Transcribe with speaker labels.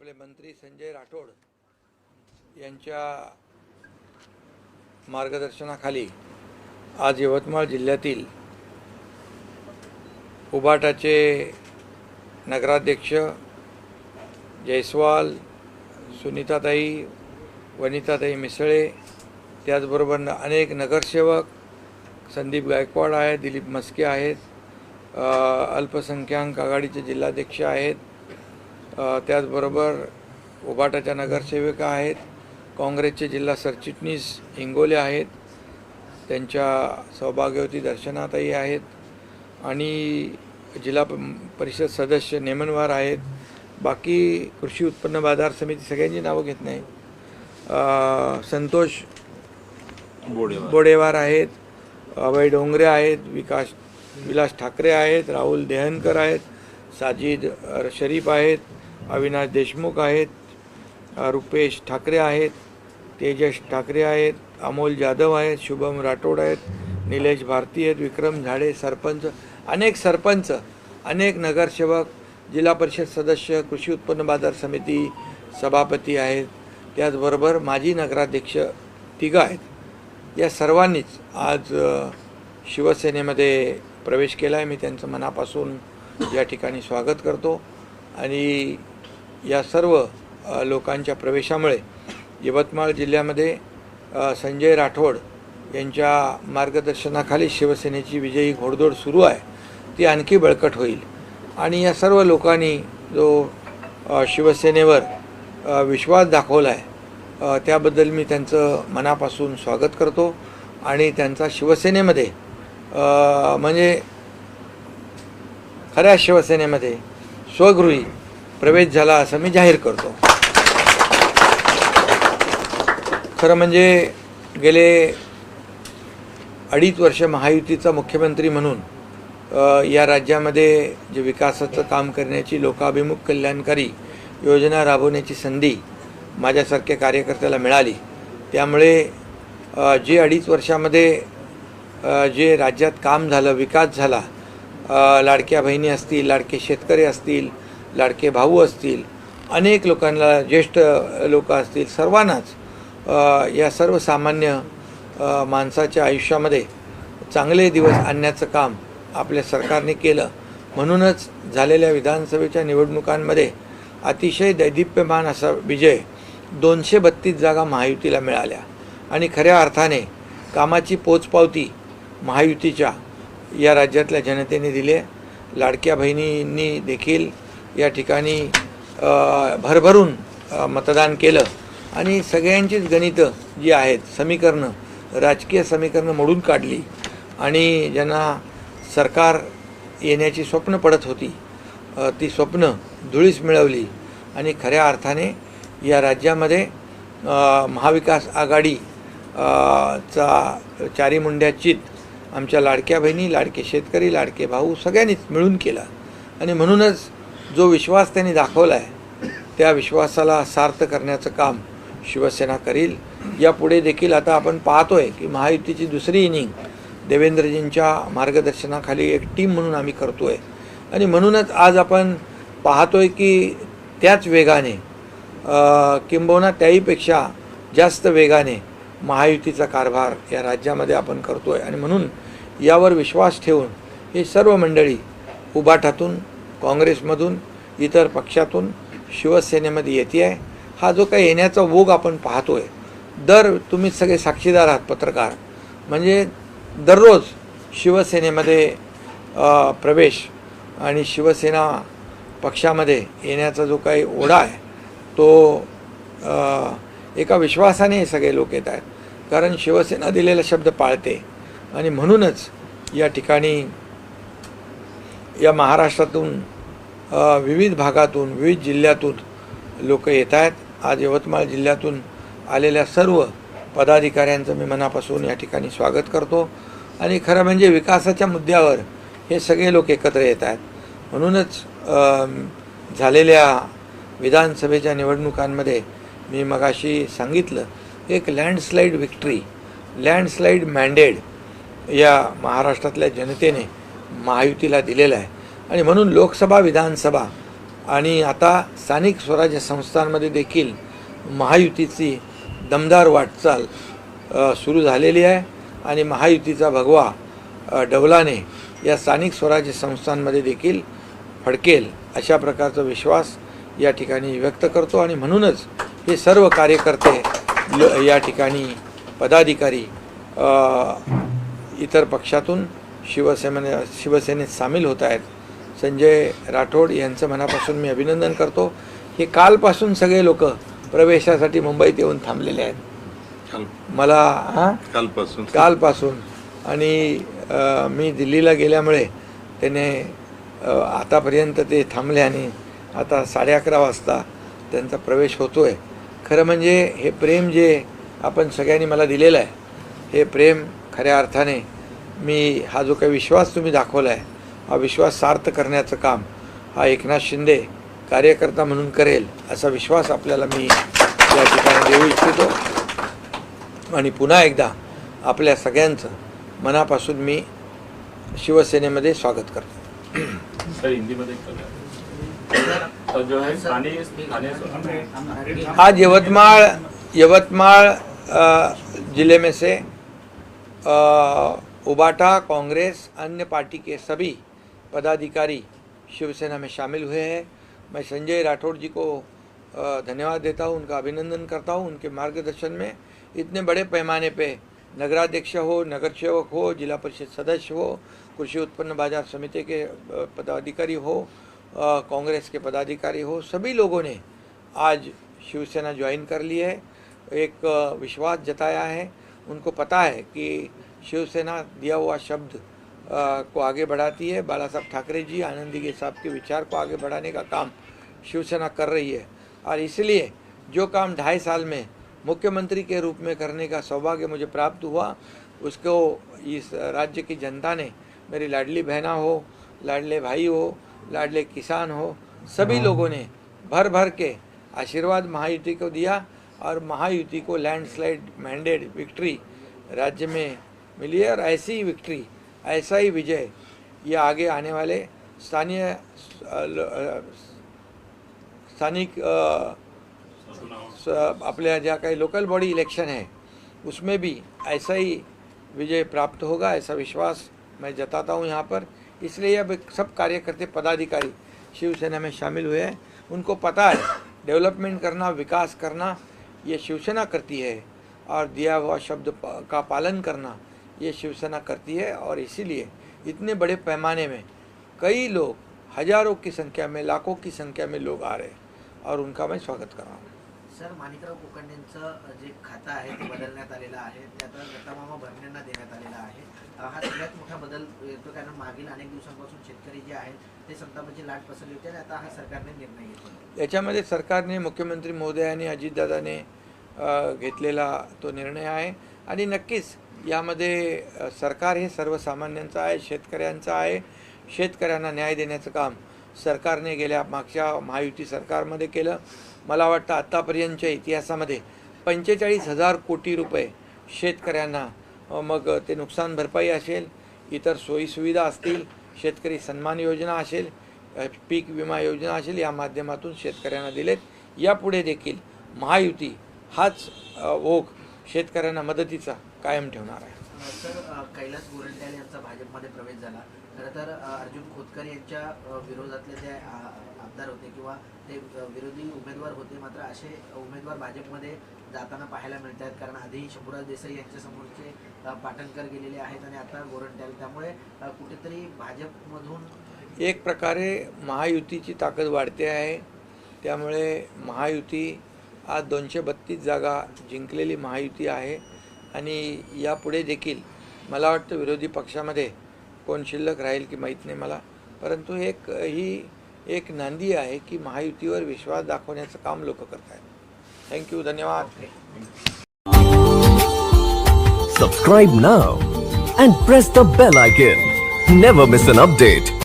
Speaker 1: आपले मंत्री संजय राठोड यांच्या मार्गदर्शनाखाली आज यवतमाळ जिल्ह्यातील उबाटाचे नगराध्यक्ष जयस्वाल सुनीताताई वनिताताई मिसळे त्याचबरोबर अनेक नगरसेवक संदीप गायकवाड आहेत दिलीप मस्के आहेत अल्पसंख्याक आघाडीचे जिल्हाध्यक्ष आहेत त्याचबरोबर उबाटाच्या नगरसेविका आहेत. काँग्रेसचे जिल्हा सरचिटणीस हिंगोले आहेत. त्यांच्या सौभाग्यवती दर्शनाताई आहेत. आणि जिल्हा प- परिषद सदस्य नेमनवार आहेत. बाकी कृषी उत्पन्न बाजार समिती सगळ्यांची नावं घेत नाही. संतोष बोडेवार. आहेत. अभय डोंगरे आहेत. विकास विलास ठाकरे आहेत. राहुल देहनकर आहेत. साजिद शरीफ आहेत. अविनाश देशमुख आहेत रुपेश ठाकरे आहेत तेजस ठाकरे आहेत अमोल जाधव आहेत शुभम राठोड आहेत निलेश भारती आहेत विक्रम झाडे सरपंच अनेक सरपंच अनेक नगरसेवक जिल्हा परिषद सदस्य कृषी उत्पन्न बाजार समिती सभापती आहेत. त्याचबरोबर माजी नगराध्यक्ष तिघं आहेत. या सर्वांनीच आज शिवसेनेमध्ये प्रवेश केला आहे मी त्यांचं मनापासून या ठिकाणी स्वागत करतो. आणि या सर्व लोकांच्या प्रवेशामुळे यवतमाळ जिल्ह्यामध्ये संजय राठोड यांच्या मार्गदर्शनाखाली शिवसेनेची विजयी घोडदौड सुरू आहे. ती आणखी बळकट होईल. आणि या सर्व लोकांनी जो शिवसेनेवर विश्वास दाखवला आहे त्याबद्दल मी त्यांचं मनापासून स्वागत करतो. आणि त्यांचा शिवसेनेमध्ये म्हणजे खऱ्या शिवसेनेमध्ये स्वगृही प्रवेश झाला असं मी जाहीर करतो. खरं म्हणजे गेले अडीच वर्ष महायुतीचा मुख्यमंत्री म्हणून या राज्यामध्ये जे विकासाचं काम करण्याची लोकाभिमुख कल्याणकारी योजना राबवण्याची संधी माझ्यासारख्या कार्यकर्त्याला मिळाली. त्यामुळे जे अडीच वर्षामध्ये जे राज्यात काम झालं विकास झाला लाडक्या बहिणी असतील लाडके शेतकरी असतील लाडके भाऊ असतील अनेक लोकांना ज्येष्ठ लोक असतील सर्वांनाच या सर्वसामान्य माणसाच्या आयुष्यामध्ये चांगले दिवस आणण्याचं काम आपल्या सरकारने केलं. म्हणूनच झालेल्या विधानसभेच्या निवडणुकांमध्ये अतिशय दैदिप्यमान असा विजय दोनशे बत्तीस जागा महायुतीला मिळाल्या. आणि खऱ्या अर्थाने कामाची पोचपावती महायुतीच्या या राज्यातल्या जनतेने दिली लाडक्या बहिणींनी देखील या ठिकाणी भरभरून मतदान केलं. आणि सगळ्यांचीच गणितं जी आहेत समीकरणं राजकीय समीकरणं मोडून काढली. आणि ज्यांना सरकार येण्याची स्वप्न पडत होती ती स्वप्न धुळीस मिळवली. आणि खऱ्या अर्थाने या राज्यामध्ये महाविकास आघाडी चा चारी मुंड्याचित आमच्या लाडक्या बहिणी लाडके शेतकरी लाडके भाऊ सगळ्यांनीच मिळून केला. आणि म्हणूनच जो विश्वास त्यांनी दाखवला आहे त्या विश्वासाला सार्थ करण्याचं काम शिवसेना करील. यापुढे देखील आता आपण पाहतोय की महायुतीची दुसरी इनिंग देवेंद्रजींच्या मार्गदर्शनाखाली एक टीम म्हणून आम्ही करतोय. आणि म्हणूनच आज आपण पाहतोय की त्याच वेगाने किंबहुना त्याहीपेक्षा जास्त वेगाने महायुतीचा कारभार या राज्यामध्ये आपण करतोय. आणि म्हणून यावर विश्वास ठेवून हे सर्व मंडळी उबाठातून काँग्रेसमधून इतर पक्षातून शिवसेनेमध्ये येते आहे. हा जो काही येण्याचा ओघ आपण पाहतोय दर तुम्ही सगळे साक्षीदार आहात पत्रकार. म्हणजे दररोज शिवसेनेमध्ये प्रवेश आणि शिवसेना पक्षामध्ये येण्याचा जो काही ओढा आहे तो एका विश्वासाने सगळे लोक येत आहेत. कारण शिवसेना दिलेला शब्द पाळते आणि म्हणूनच या ठिकाणी या महाराष्ट्रातून विविध भागातून विविध जिल्ह्यातून लोक येत आहेत. आज यवतमाळ जिल्ह्यातून आलेल्या सर्व पदाधिकाऱ्यांचं मी मनापासून या ठिकाणी स्वागत करतो. आणि खरं म्हणजे विकासाच्या मुद्द्यावर हे सगळे लोक एकत्र येत आहेत. म्हणूनच झालेल्या विधानसभेच्या निवडणुकांमध्ये मी मगाशी सांगितलं एक लँडस्लाईड विक्ट्री लँडस्लाईड मॅन्डेड या महाराष्ट्रातल्या जनतेने महायुतीला दिलेलं आहे. आणि म्हणून लोकसभा विधानसभा आणि आता स्थानिक स्वराज्य संस्थांमध्ये देखील महायुतीची दमदार वाटचाल सुरू झालेली आहे. आणि महायुतीचा भगवा डवलाने या स्थानिक स्वराज्य संस्थांमध्ये देखील फडकेल अशा प्रकारचा विश्वास या ठिकाणी व्यक्त करतो. आणि म्हणूनच हे सर्व कार्यकर्ते ल- या ठिकाणी पदाधिकारी इतर पक्षातून शिवसेने शिवसेनेत सामील होत आहेत. संजय राठोड यांचं मनापासून मी अभिनंदन करतो. हे कालपासून सगळे लोक प्रवेशासाठी मुंबईत येऊन थांबलेले आहेत. मला हां?
Speaker 2: कालपासून.
Speaker 1: कालपासून. आणि मी दिल्लीला गेल्यामुळे त्याने आतापर्यंत ते थांबले आणि आता साडे अकरा वाजता त्यांचा प्रवेश होतो आहे खरं म्हणजे हे प्रेम जे आपण सगळ्यांनी मला दिलेलं आहे हे प्रेम खऱ्या अर्थाने मी हा जो काही विश्वास तुम्ही दाखवला आहे हा विश्वास सार्थ करण्याचं काम हा एकनाथ शिंदे कार्यकर्ता म्हणून करेल असा विश्वास आपल्याला मी या ठिकाणी देऊ इच्छितो. आणि पुन्हा एकदा आपल्या सगळ्यांचं मनापासून मी शिवसेनेमध्ये स्वागत करतो.
Speaker 3: है
Speaker 1: आज यवतमाळ यवतमाळ अ, जिले में से अ, उबाटा कांग्रेस, अन्य पार्टी के सभी पदाधिकारी शिवसेना में शामिल हुए हैं। मैं संजय राठौड़ जी को धन्यवाद देता हूँ, उनका अभिनंदन करता हूँ, उनके मार्गदर्शन में। इतने बड़े पैमाने पे नगराध्यक्ष हो, नगर सेवक हो, जिला परिषद सदस्य हो, कृषि उत्पन्न बाज़ार समिति के पदाधिकारी हो कांग्रेस के पदाधिकारी हो, सभी लोगों ने आज शिवसेना ज्वाइन कर ली है। एक विश्वास जताया है। उनको पता है कि शिवसेना दिया हुआ शब्द अ, को आगे बढ़ाती है। बाला साहब ठाकरे जी आनंदी के साहब के विचार को आगे बढ़ाने का काम शिवसेना कर रही है। और इसलिए जो काम ढाई साल में मुख्यमंत्री के रूप में करने का सौभाग्य मुझे प्राप्त हुआ उसको इस राज्य की जनता ने मेरी लाडली बहना हो लाडले भाई हो लाडले किसान हो सभी लोगों ने भर भर के आशीर्वाद महायुति को दिया और महायुति को लैंडस्लाइड मैंडेड विक्ट्री राज्य में मिली है और ऐसी ही विक्ट्री ऐसा ही विजय ये आगे आने वाले स्थानीय स्थानिक अ, आपल्या ज्या काही लोकल बॉडी इलेक्शन है उसमें भी ऐसा ही विजय प्राप्त होगा ऐसा विश्वास मैं जताता हूँ यहाँ पर। इसलिए अब सब कार्यकर्ते पदाधिकारी शिवसेना में शामिल हुए हैं। उनको पता है डेवलपमेंट करना विकास करना ये शिवसेना करती है और दिया हुआ शब्द का पालन करना ये शिवसेना करती है और इसीलिए इतने बड़े पैमाने में कई लोग हजारों की संख्या में लाखों की संख्या में लोग आ रहे हैं और उनका मैं स्वागत कर रहा हूँ।
Speaker 4: सर माणिकराव कुलकर्णींचं जे खातं आहे ते बदलण्यात आलेलं आहे ते आता दत्तामामा भरण्यांना देण्यात आलेलं आहे. हा सगळ्यात मोठा बदल येतो कारण मागील अनेक दिवसांपासून शेतकरी जे आहेत ते संतापाची लाट पसरली होती आणि आता हा सरकारने निर्णय घेतला
Speaker 1: याच्यामध्ये सरकारने मुख्यमंत्री महोदयांनी अजितदादाने अ, घेतलेला तो निर्णय आहे. आणि नक्कीच यामध्ये सरकार हे सर्वसामान्यांचं आहे शेतकऱ्यांचं आहे. शेतकऱ्यांना न्याय देण्याचं काम सरकारने गेल्या मागच्या महायुती सरकारमध्ये केलं. मला वाटतं आत्तापर्यंतच्या इतिहासामध्ये पंचेचाळीस हजार कोटी रुपये शेतकऱ्यांना मग ते नुकसान भरपाई असेल इतर सोयीसुविधा असतील शेतकरी सन्मान योजना असेल पीक विमा योजना असेल या माध्यमातून शेतकऱ्यांना दिलेत. यापुढे देखील महायुती हाच ओघ शेतकऱ्यांना मदतीचा कायम ठेवणार आहे.
Speaker 4: सर कैलास गोरंट्याल यांचा भाजपमध्ये प्रवेश झाला. खरं तर अर्जुन खोतकर यांच्या विरोधातले जे आमदार होते किंवा ते विरोधी उमेदवार होते मात्र असे उमेदवार भाजपमध्ये जाताना पाहायला मिळत आहेत कारण आधी शंभूराज देसाई यांच्या समोरचे पाटणकर गेलेले आहेत आणि आता गोरंट्याल. त्यामुळे कुठेतरी भाजपमधून
Speaker 1: एक प्रकारे महायुतीची ताकद वाढते आहे. त्यामुळे महायुती आज दोनशे बत्तीस जागा जिंकलेली महायुती आहे. आणि यापुढे देखील मला वाटतं विरोधी पक्षामध्ये कोण शिल्लक राहील की माहीत नाही मला. परंतु एक ही एक नांदी आहे की महायुतीवर विश्वास दाखवण्याचं काम लोक करत आहेत थँक्यू धन्यवाद.
Speaker 5: Subscribe now and press the bell icon never miss an update